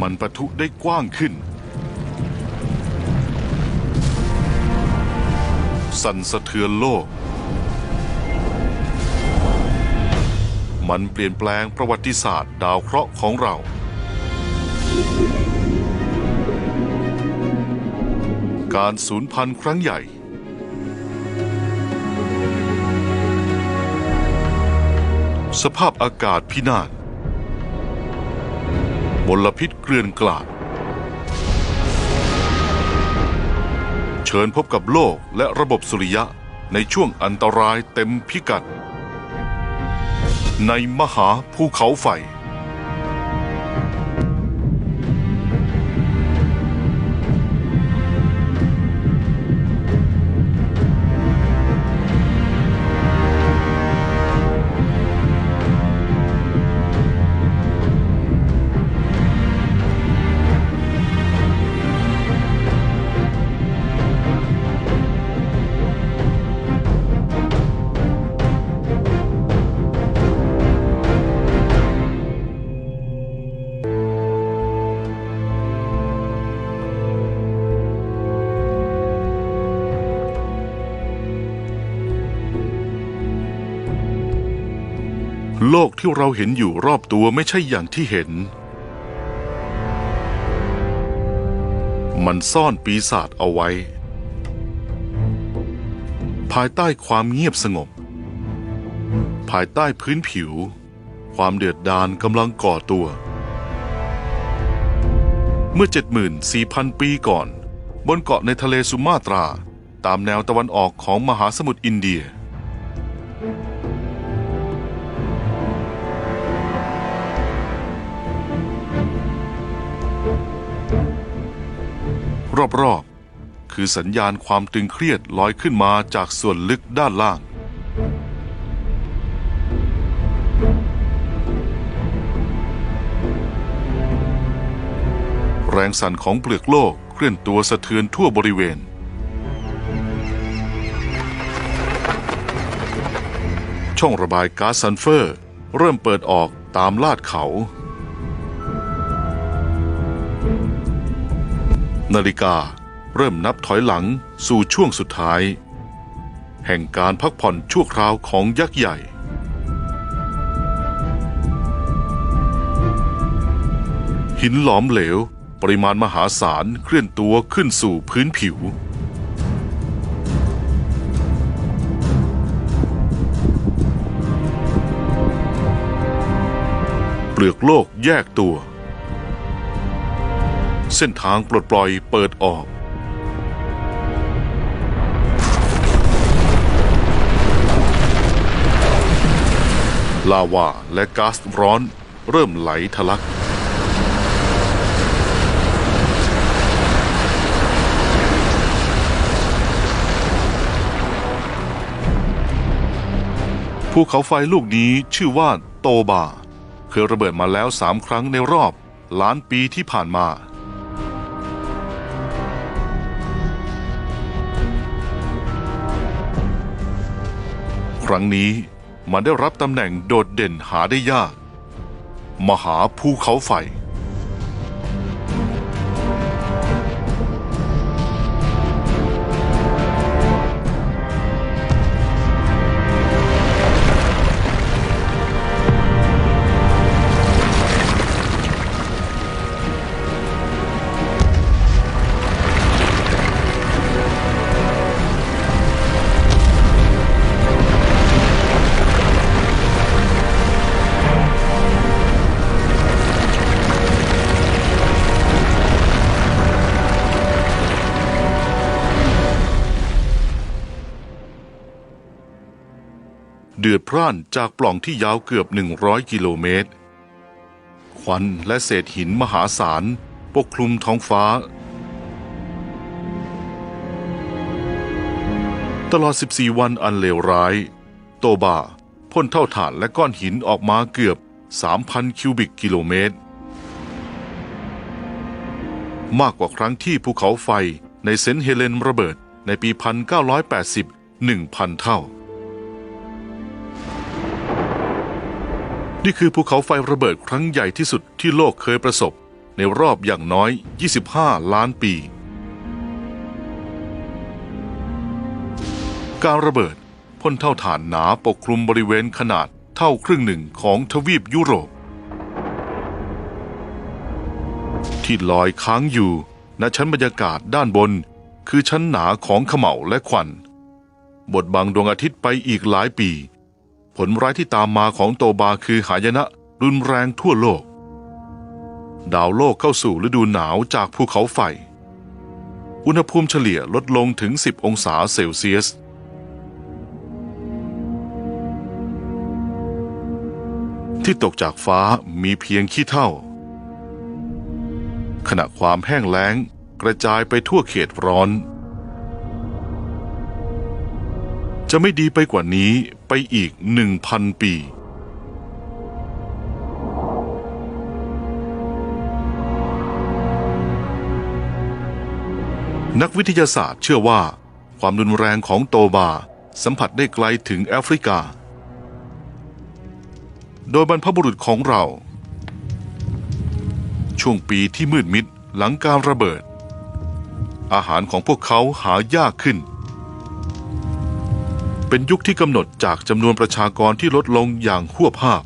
มันปะทุได้กว้างขึ้น สั่นสะเทือนโลก มันเปลี่ยนแปลงประวัติศาสตร์ดาวเคราะห์ของเราการสูญพันธุ์ครั้งใหญ่ สภาพอากาศพินาศ มลพิษเกลื่อนกลาด เชิญพบกับโลกและระบบสุริยะในช่วงอันตรายเต็มพิกัด ในมหาภูเขาไฟ ลกที่เราเห็นอยู่รอบตัวไม่ใช่อย่างที่เห็น มันซ่อนปีศาจเอาไว้ ภายใต้ความเงียบสงบ ภายใต้พื้นผิว ความเดือดดาลกำลังก่อตัว เมื่อ 74,000 ปีก่อน บนเกาะในทะเลสุมาตรา ตามแนวตะวันออกของมหาสมุทรอินเดีย รอบๆ คือสัญญาณความตึงเครียดลอยขึ้นมาจากส่วนลึกด้านล่าง แรงสั่นของเปลือกโลกเคลื่อนตัวสะเทือนทั่วบริเวณ ช่องระบายก๊าซซัลเฟอร์ เริ่มเปิดออกตามลาดเขา นาฬิกา เริ่มนับถอยหลังสู่ช่วงสุดท้าย แห่งการพักผ่อนชั่วคราวของยักษ์ใหญ่หินหลอมเหลว ปริมาณมหาศาลเคลื่อนตัวขึ้นสู่พื้นผิว เปลือกโลกแยกตัว เส้นทางปลดปล่อยเปิดออกลาวาและก๊าซร้อนเริ่มไหลทะลัก ภูเขาไฟลูกนี้ชื่อว่าโตบา เคยระเบิดมาแล้วสามครั้งในรอบล้านปีที่ผ่านมา รั้งนี้มันได้รับตำแหน่งโดดเด่นหาได้ยาก มหาภูเขาไฟ พร่านจากปล่องที่ยาวเกือบ 100 กิโลเมตร ควันและเศษหินมหาศาลปกคลุมท้องฟ้า ตลอด 14 วันอันเลวร้าย โตบาพ่นเท่าฐานและก้อนหินออกมาเกือบ 3,000 คิวบิกกิโลเมตร มากกว่าครั้งที่ภูเขาไฟในเซนต์เฮเลนระเบิดในปี 1980 1,000 เท่า นี่คือภูเขาไฟระเบิดครั้งใหญ่ที่สุดที่โลกเคยประสบ ในรอบอย่างน้อย 25 ล้านปี การระเบิดพ่นเท่าฐานหนาปกคลุมบริเวณขนาดเท่าครึ่งหนึ่งของทวีปยุโรป ที่ลอยค้างอยู่ณชั้นบรรยากาศด้านบน คือชั้นหนาของเขม่าและควันบดบังดวงอาทิตย์ไปอีกหลายปี ผลร้ายที่ตามมาของโตบาคือหายนะรุนแรงทั่วโลก ดาวโลกเข้าสู่ฤดูหนาวจากภูเขาไฟ อุณหภูมิเฉลี่ยลดลงถึง 10 องศาเซลเซียส ที่ตกจากฟ้ามีเพียงขี้เท่า ขณะความแห้งแล้งกระจายไปทั่วเขตร้อนจะไม่ดีไปกว่านี้ ไปอีกหนึ่งพันปี นักวิทยาศาสตร์เชื่อว่า ความรุนแรงของโตบา สัมผัสได้ไกลถึงแอฟริกา โดยบรรพบุรุษของเรา ช่วงปีที่มืดมิดหลังการระเบิด อาหารของพวกเขาหายากขึ้น เป็นยุคที่กำหนดจากจำนวนประชากรที่ลดลงอย่างหวบภาพ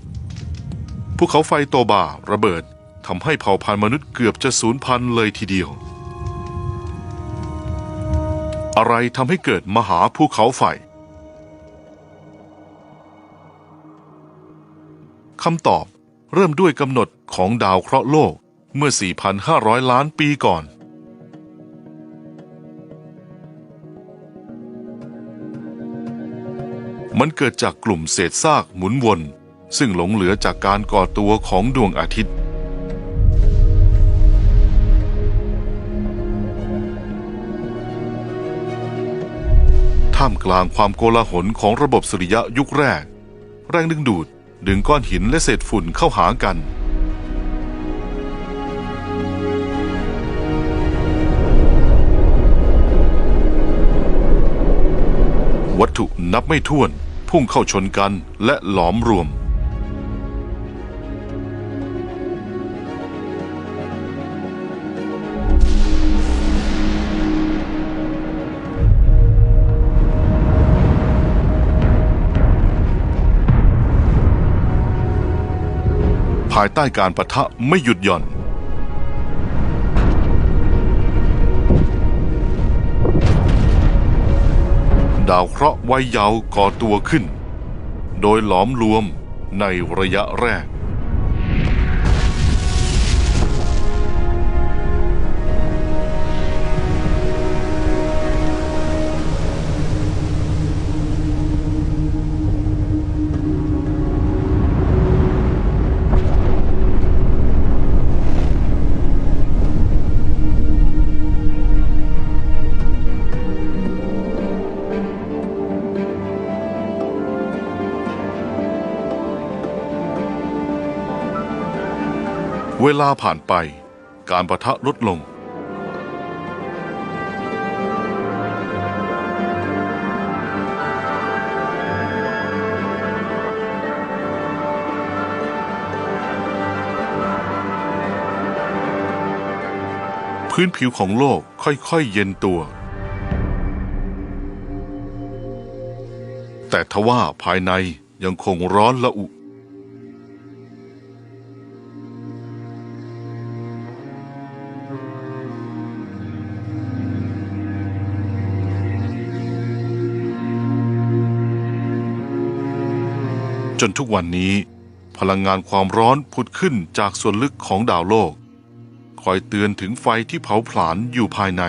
ภูเขาไฟโตบาระเบิดทำให้เผ่าพันธุ์มนุษย์เกือบจะสูญพันธุ์เลยทีเดียว อะไรทำให้เกิดมหาภูเขาไฟคำตอบเริ่มด้วยกำหนดของดาวเคราะห์โลกเมื่อ 4,500 ล้านปีก่อน มันเกิดจากกลุ่มเศษซากหมุนวน ซึ่งหลงเหลือจากการก่อตัวของดวงอาทิตย์ ท่ามกลางความโกลาหลของระบบสุริยะยุคแรก แรงดึงดูดดึงก้อนหินและเศษฝุ่นเข้าหากัน วัตถุนับไม่ถ้วน พุ่งเข้าชนกันและหลอมรวม ภายใต้การประทะไม่หยุดหย่อน ดาวเคราะห์วัยเยาว์ก่อตัวขึ้น โดยหลอมรวมในระยะแรก เวลาผ่านไป การประทะลดลง พื้นผิวของโลกค่อยๆเย็นตัว แต่ทว่าภายในยังคงร้อนละอุ นทุกวันนี้ พลังงานความร้อนผุดขึ้นจากส่วนลึกของดาวโลก คอยเตือนถึงไฟที่เผาผลาญอยู่ภายใน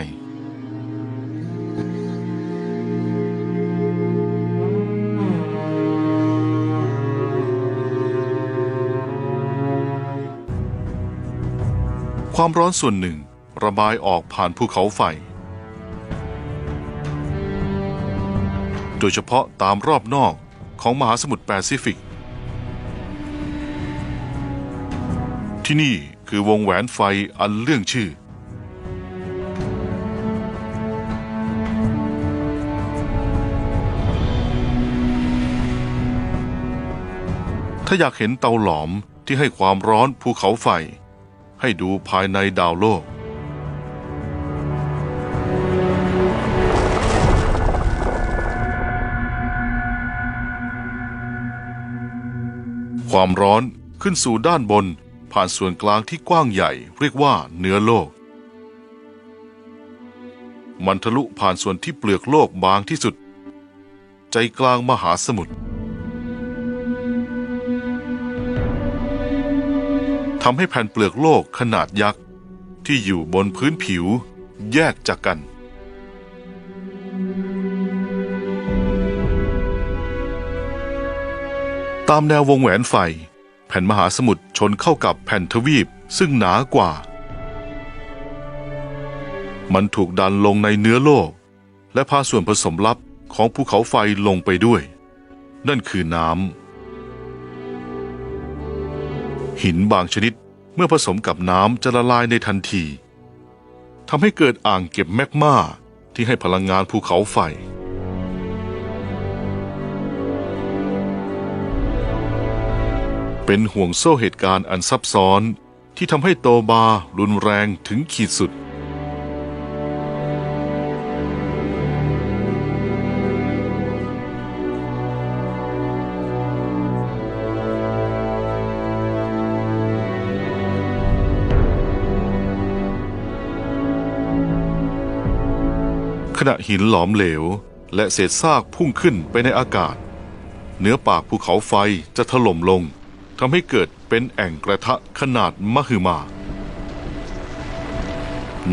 ความร้อนส่วนหนึ่งระบายออกผ่านภูเขาไฟ โดยเฉพาะตามรอบนอกของมหาสมุทรแปซิฟิก ที่นี่คือวงแหวนไฟอันเรื่องชื่อ ถ้าอยากเห็นเตาหลอมที่ให้ความร้อนภูเขาไฟ ให้ดูภายในดาวโลก ความร้อนขึ้นสู่ด้านบน ผ่านส่วนกลางที่กว้างใหญ่เรียกว่าเนื้อโลก มันทะลุผ่านส่วนที่เปลือกโลกบางที่สุด ใจกลางมหาสมุทรทำให้แผ่นเปลือกโลกขนาดยักษ์ ที่อยู่บนพื้นผิวแยกจากกัน ตามแนววงแหวนไฟ แผ่นมหาสมุทรชนเข้ากับแผ่นทวีปซึ่งหนากว่า มันถูกดันลงในเนื้อโลก และพาส่วนผสมลับของภูเขาไฟลงไปด้วย นั่นคือน้ำหินบางชนิดเมื่อผสมกับน้ำจะละลายในทันทีทำให้เกิดอ่างเก็บแมกมาที่ให้พลังงานภูเขาไฟ เป็นห่วงโซ่เหตุการณ์อันซับซ้อนที่ทำให้โตบารุนแรงถึงขีดสุด ขณะหินหลอมเหลว และเศษซากพุ่งขึ้นไปในอากาศ เนื้อปากภูเขาไฟจะถล่มลง ทำให้เกิดเป็นแอ่งกระทะขนาดมหึมา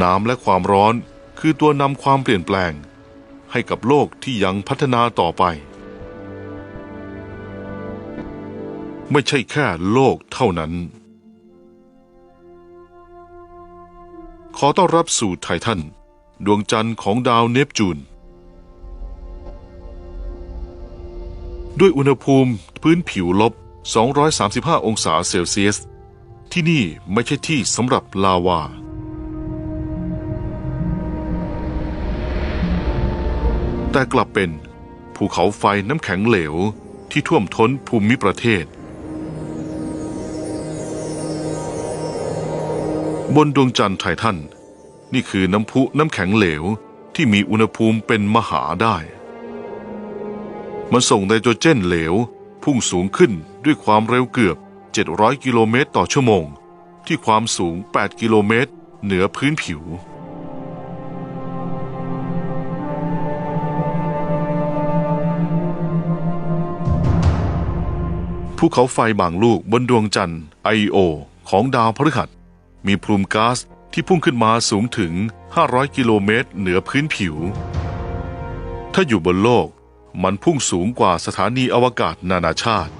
น้ำและความร้อนคือตัวนำความเปลี่ยนแปลง ให้กับโลกที่ยังพัฒนาต่อไป ไม่ใช่แค่โลกเท่านั้น ขอต้อนรับสู่ไททัน ดวงจันทร์ของดาวเนปจูนด้วยอุณหภูมิพื้นผิวลบ 235 องศาเซลเซียส ที่นี่ไม่ใช่ที่สำหรับลาวา แต่กลับเป็นภูเขาไฟน้ำแข็งเหลวที่ท่วมท้นภูมิประเทศ บนดวงจันทร์ไททันนี่คือน้ำพุน้ำแข็งเหลวที่มีอุณหภูมิเป็นมหาได้ มันส่งไนโตรเจนเหลว พุ่งสูงขึ้นด้วยความเร็วเกือบ 700 กิโลเมตรต่อชั่วโมง ที่ความสูง 8 กิโลเมตร เหนือพื้นผิว ภูเขาไฟบางลูกบนดวงจันทร์ไอโอของดาวพฤหัส มีพลุมก๊าซที่พุ่งขึ้นมาสูงถึง 500 กิโลเมตร เหนือพื้นผิว ถ้าอยู่บนโลก มันพุ่งสูงกว่าสถานีอวกาศนานาชาติ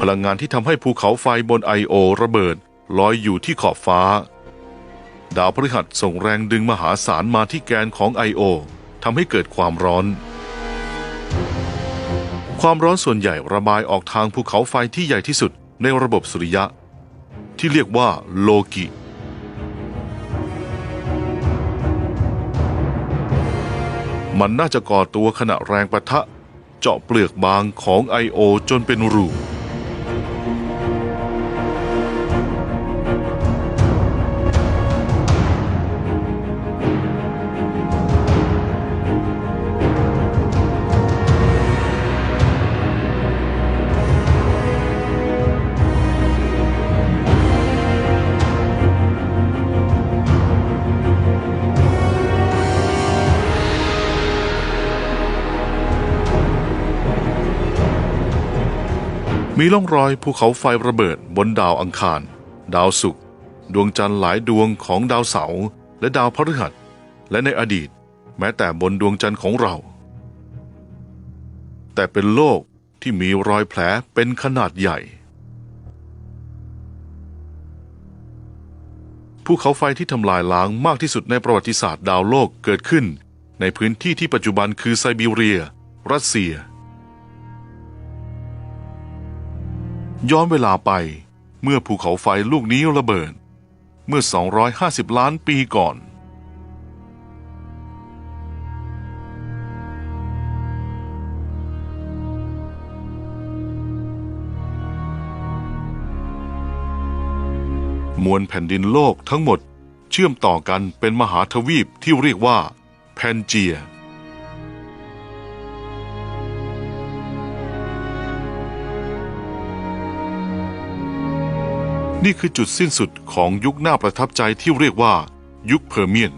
พลังงานที่ทำให้ภูเขาไฟบนไอโอระเบิดลอยอยู่ที่ขอบฟ้า ดาวพฤหัสส่งแรงดึงมหาศาลมาที่แกนของไอโอทำให้เกิดความร้อน ความร้อนส่วนใหญ่ระบายออกทางภูเขาไฟที่ใหญ่ที่สุดในระบบสุริยะ ที่เรียกว่าโลกิ มันน่าจะก่อตัวขณะแรงประทะ เจาะเปลือกบางของไอโอจนเป็นรู มีร่องรอยภูเขาไฟระเบิดบนดาวอังคาร ดาวศุกร์ดวงจันทร์หลายดวงของดาวเสาร์และดาวพฤหัส และในอดีต แม้แต่บนดวงจันทร์ของเรา แต่เป็นโลกที่มีรอยแผลเป็นขนาดใหญ่ภูเขาไฟที่ทำลายล้างมากที่สุดในประวัติศาสตร์ดาวโลกเกิดขึ้น ในพื้นที่ที่ปัจจุบันคือไซบีเรีย รัสเซีย ย้อนเวลาไป เมื่อภูเขาไฟลูกนี้ระเบิด เมื่อ 250 ล้านปีก่อน มวลแผ่นดินโลกทั้งหมดเชื่อมต่อกันเป็นมหาทวีปที่เรียกว่า แพนเจีย นี่คือจุดสิ้นสุดของยุคหน่าประทับใจที่เรียกว่า ยุคเพอร์เมียน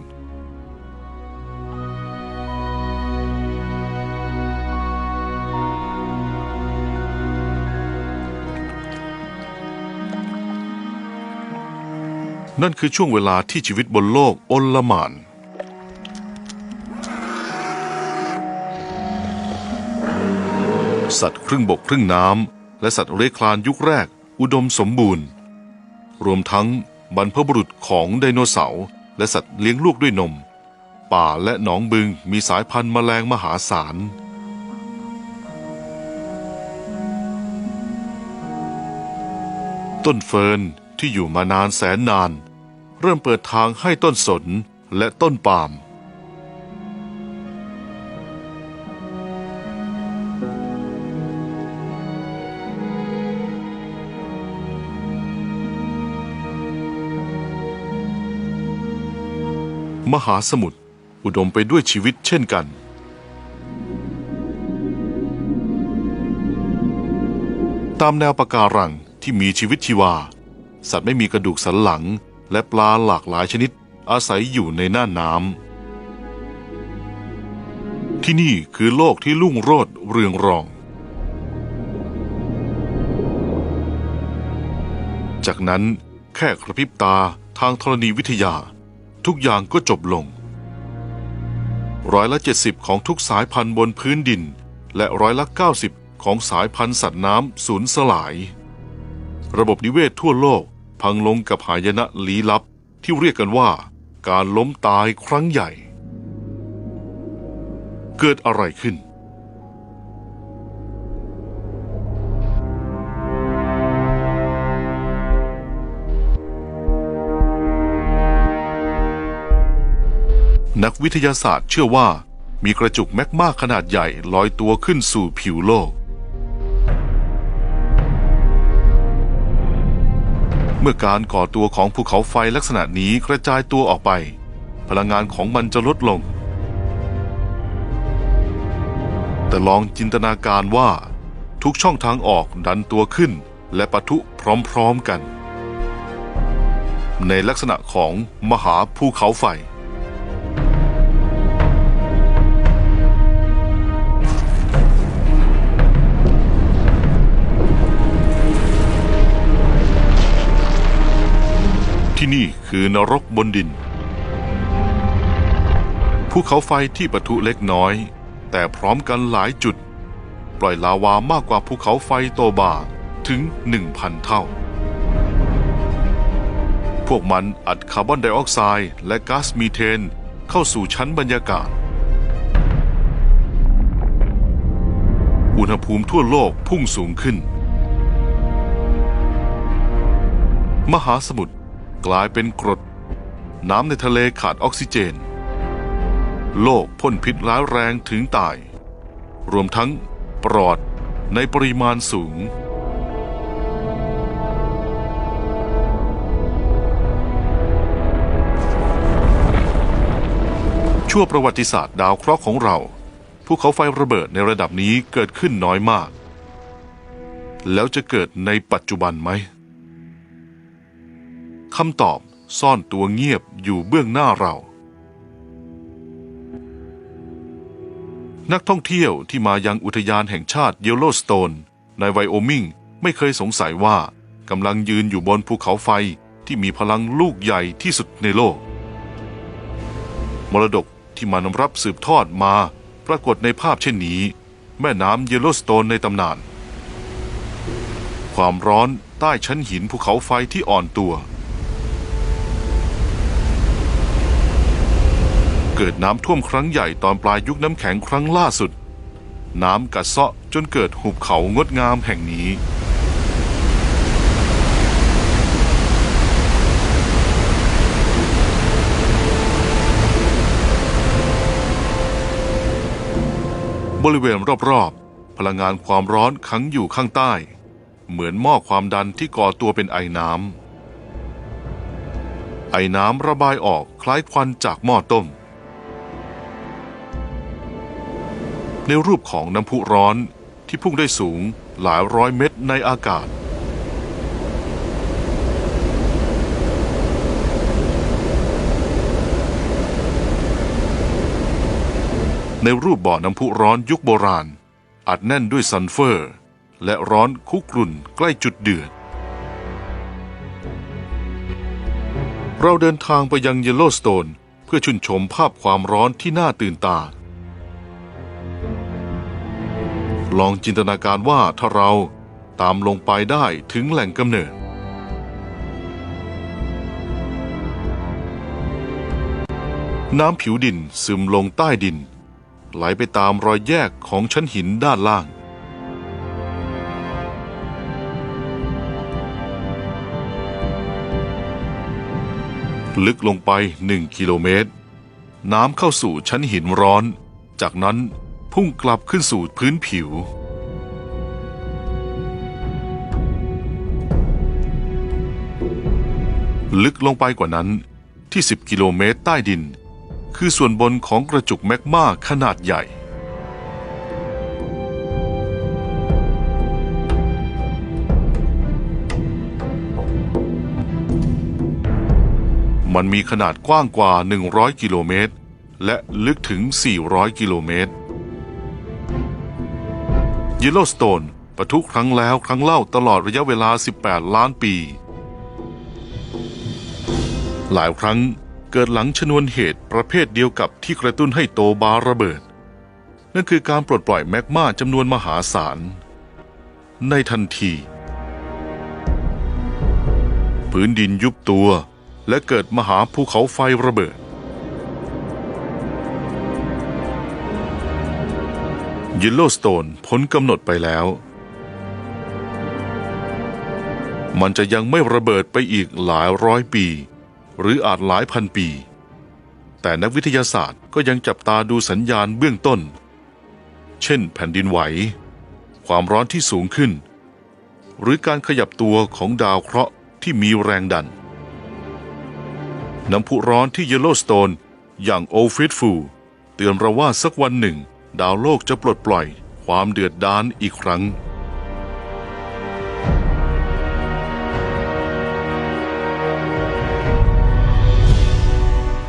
นั่นคือช่วงเวลาที่ชีวิตบนโลกอลลมานสัตว์ครึ่งบกครึ่งน้ำ และสัตว์เลื้อยคลานยุคแรก อุดมสมบูรณ์ รวมทั้งบรรพบุรุษของไดโนเสาร์และสัตว์เลี้ยงลูกด้วยนม ป่าและหนองบึงมีสายพันธุ์แมลงมหาศาล ต้นเฟิร์นที่อยู่มานานแสนนาน เริ่มเปิดทางให้ต้นสนและต้นปาล์ม มหาสมุทรอุดมไปด้วยชีวิตเช่นกัน ตามแนวปะการังที่มีชีวิตชีวา สัตว์ไม่มีกระดูกสันหลัง และปลาหลากหลายชนิดอาศัยอยู่ในน่านน้ำที่นี่คือโลกที่ลุ่งโรจน์เรืองรอง จากนั้นแค่กระพริบตาทางธรณีวิทยา ทุกอย่างก็จบลง ร้อยละ 70 ของทุกสายพันธุ์บนพื้นดิน และร้อยละ 90 ของสายพันธุ์สัตว์น้ำสูญสลาย ระบบนิเวศทั่วโลกพังลงกับหายนะลี้ลับที่เรียกกันว่า การล้มตายครั้งใหญ่ เกิดอะไรขึ้น นักวิทยาศาสตร์เชื่อว่า มีกระจุกแมกมาขนาดใหญ่ลอยตัวขึ้นสู่ผิวโลก เมื่อการก่อตัวของภูเขาไฟลักษณะนี้กระจายตัวออกไป พลังงานของมันจะลดลง แต่ลองจินตนาการว่า ทุกช่องทางออกดันตัวขึ้นและปะทุพร้อมๆกัน ในลักษณะของมหาภูเขาไฟ ที่นี่คือนรกบนดิน ภูเขาไฟที่ปะทุเล็กน้อย แต่พร้อมกันหลายจุด ปล่อยลาวามากกว่าภูเขาไฟโตบาถึง 1,000 เท่า พวกมันอัดคาร์บอนไดออกไซด์และก๊าซมีเทนเข้าสู่ชั้นบรรยากาศ อุณหภูมิทั่วโลกพุ่งสูงขึ้น มหาสมุทร กลายเป็นกรด น้ำในทะเลขาดออกซิเจน โลกพ่นพิษร้ายแรงถึงตาย รวมทั้งปลอดในปริมาณสูง ชั่วประวัติศาสตร์ดาวเคราะห์ของเรา ภูเขาไฟระเบิดในระดับนี้เกิดขึ้นน้อยมาก แล้วจะเกิดในปัจจุบันไหม คำตอบซ่อนตัวเงียบอยู่เบื้องหน้าเรา นักท่องเที่ยวที่มายังอุทยานแห่งชาติเยลโลสโตนในไวโอมิงไม่เคยสงสัยว่ากำลังยืนอยู่บนภูเขาไฟที่มีพลังลูกใหญ่ที่สุดในโลก มรดกที่มานำรับสืบทอดมาปรากฏในภาพเช่นนี้ แม่น้ำเยลโลสโตนในตำนาน ความร้อนใต้ชั้นหินภูเขาไฟที่อ่อนตัว เกิดน้ำท่วมครั้งใหญ่ตอนปลายยุคน้ำแข็งครั้งล่าสุด น้ำกัดเซาะจนเกิดหุบเขางดงามแห่งนี้ บริเวณรอบๆ พลังงานความร้อนขังอยู่ข้างใต้ เหมือนหม้อความดันที่ก่อตัวเป็นไอน้ำไอน้ำระบายออกคล้ายควันจากหม้อต้ม ในรูปของน้ำพุร้อนที่พุ่งได้สูงหลายร้อยเมตรในอากาศ ในรูปบ่อน้ำพุร้อนยุคโบราณ อัดแน่นด้วยซัลเฟอร์ และร้อนคุกรุ่นใกล้จุดเดือด เราเดินทางไปยังเยลโลสโตนเพื่อชื่นชมภาพความร้อนที่น่าตื่นตา ลองจินตนาการว่าถ้าเราตามลงไปได้ถึงแหล่งกำเนิด น้ำผิวดินซึมลงใต้ดิน ไหลไปตามรอยแยกของชั้นหินด้านล่าง ลึกลงไปหนึ่งกิโลเมตร น้ำเข้าสู่ชั้นหินร้อน จากนั้น พุ่งกลับขึ้นสู่พื้นผิว ลึกลงไปกว่านั้นที่ 10 กิโลเมตรใต้ดิน คือส่วนบนของกระจุกแมกมาขนาดใหญ่มันมีขนาดกว้างกว่า 100 กิโลเมตร และลึกถึง 400 กิโลเมตร ย e ลโลสโตนปะทุครั้งแล้วครั้งเล่าตลอดระยะเวลา 18 ล้านปี หลายครั้งเกิดหลังชนวนเหตุประเภทเดียวกับที่กระตุ้นให้โตบาระเบิด นั่นคือการปลดปล่อยแมกมาจำนวนมหาศาล ในทันทีพื้นดินยุบตัวและเกิดมหาภูเขาไฟระเบิด ยิลโลสโตนพ้นกำหนดไปแล้ว มันจะยังไม่ระเบิดไปอีกหลายร้อยปี หรืออาจหลายพันปี แต่นักวิทยาศาสตร์ก็ยังจับตาดูสัญญาณเบื้องต้น เช่นแผ่นดินไหว ความร้อนที่สูงขึ้น หรือการขยับตัวของดาวเคราะห์ที่มีแรงดัน น้ำพุร้อนที่เยลโลสโตนอย่างโอฟริดฟูเตือนเราว่าสักวันหนึ่ง ดาวโลกจะปลดปล่อยความเดือดดาลอีกครั้ง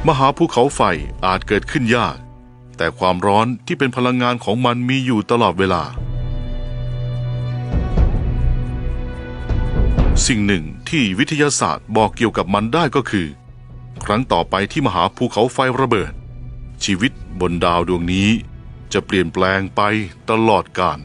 มหาภูเขาไฟอาจเกิดขึ้นยาก แต่ความร้อนที่เป็นพลังงานของมันมีอยู่ตลอดเวลา สิ่งหนึ่งที่วิทยาศาสตร์บอกเกี่ยวกับมันได้ก็คือ ครั้งต่อไปที่มหาภูเขาไฟระเบิด ชีวิตบนดาวดวงนี้ จะเปลี่ยนแปลงไปตลอดกาล